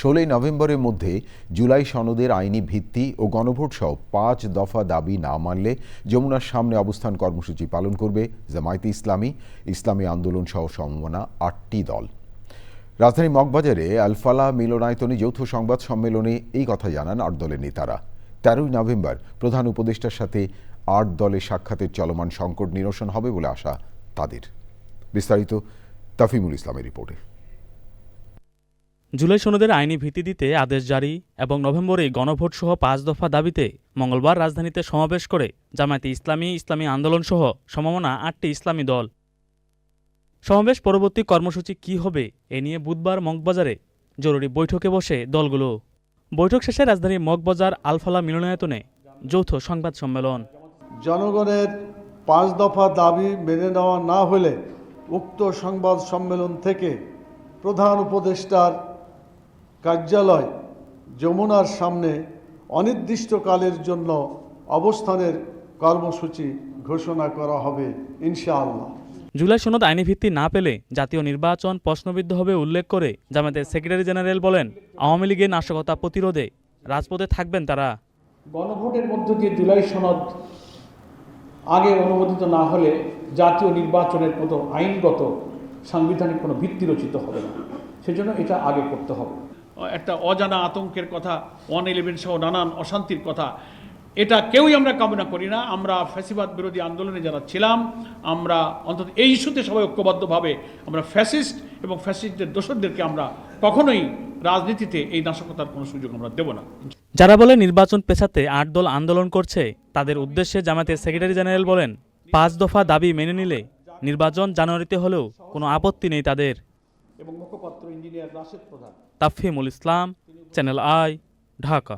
ষোলোই নভেম্বরের মধ্যে জুলাই সনদের আইনি ভিত্তি ও গণভোট সহ পাঁচ দফা দাবি না মানলে যমুনার সামনে অবস্থান কর্মসূচি পালন করবে জামায়াতে ইসলামী। ইসলামী আন্দোলন সহ সমমনা আটটি দল। রাজধানী মগবাজারে আলফালা মিলনায়তনে যৌথ সংবাদ সম্মেলনে এই কথা জানান আট দলের নেতারা। তেরোই নভেম্বর প্রধান উপদেষ্টার সাথে আট দলের সাক্ষাতের চলমান সংকট নিরসন হবে বলে আশা তাদের। বিস্তারিত তাফিমুল ইসলামের রিপোর্টে। জুলাই সনদের আইনি ভিত্তি দিতে আদেশ জারি এবং নভেম্বরে গণভোট সহ পাঁচ দফা দাবিতে মঙ্গলবার রাজধানীতে সমাবেশ করে জামায়াতে ইসলামী ইসলামী আন্দোলন সহ সমমনা আটটি ইসলামী দল। সমাবেশ পরবর্তী কর্মসূচি কি হবে এ নিয়ে বুধবার মগবাজারে জরুরি বৈঠকে বসে দলগুলো। বৈঠক শেষে রাজধানীর মগবাজার আলফালা মিলনায়তনে যৌথ সংবাদ সম্মেলন। জনগণের পাঁচ দফা দাবি মেনে নেওয়া না হলে উক্ত সংবাদ সম্মেলন থেকে প্রধান উপদেষ্টার কার্যালয় যমুনার সামনে অনির্দিষ্টকালের জন্য অবস্থানের কর্মসূচি ঘোষণা করা হবে ইনশাআল্লাহ। জুলাই সনদ আইনি ভিত্তি না পেলে জাতীয় নির্বাচন প্রশ্নবিদ্ধ হবে উল্লেখ করে জামায়াতের সেক্রেটারি জেনারেল বলেন আওয়ামী লীগের নাশকতা প্রতিরোধে রাজপথে থাকবেন তারা। গণভোটের মধ্য দিয়ে জুলাই সনদ আগে অনুমোদিত না হলে জাতীয় নির্বাচনের মতো আইনগত সাংবিধানিক কোনো ভিত্তি রচিত হবে না। সেজন্য এটা আগে করতে হবে। একটা অজানা আতঙ্কের কথা ওয়ান ইলেভেন সহ নানান অশান্তির কথা। এটা কেউই আমরা কামনা করি না। আমরা ফ্যাসিবাদ বিরোধী আন্দোলনে যারা ছিলাম, আমরা অন্তত এই ইস্যুতে সবাই ঐক্যবদ্ধভাবে আমরা ফ্যাসিস্ট এবং ফ্যাসিস্টদের দোষরদেরকে আমরা কখনোই রাজনীতিতে এই নাশকতার কোনো সুযোগ আমরা দেব না। যারা বলে নির্বাচন পেছাতে আট দল আন্দোলন করছে, তাদের উদ্দেশ্যে জামায়াতের সেক্রেটারি জেনারেল বলেন, পাঁচ দফা দাবি মেনে নিলে নির্বাচন জানুয়ারিতে হলেও কোনো আপত্তি নেই তাদের। এবং মুখপাত্র engineer Rashed Pradhan. Tafhimul Islam Channel I Dhaka.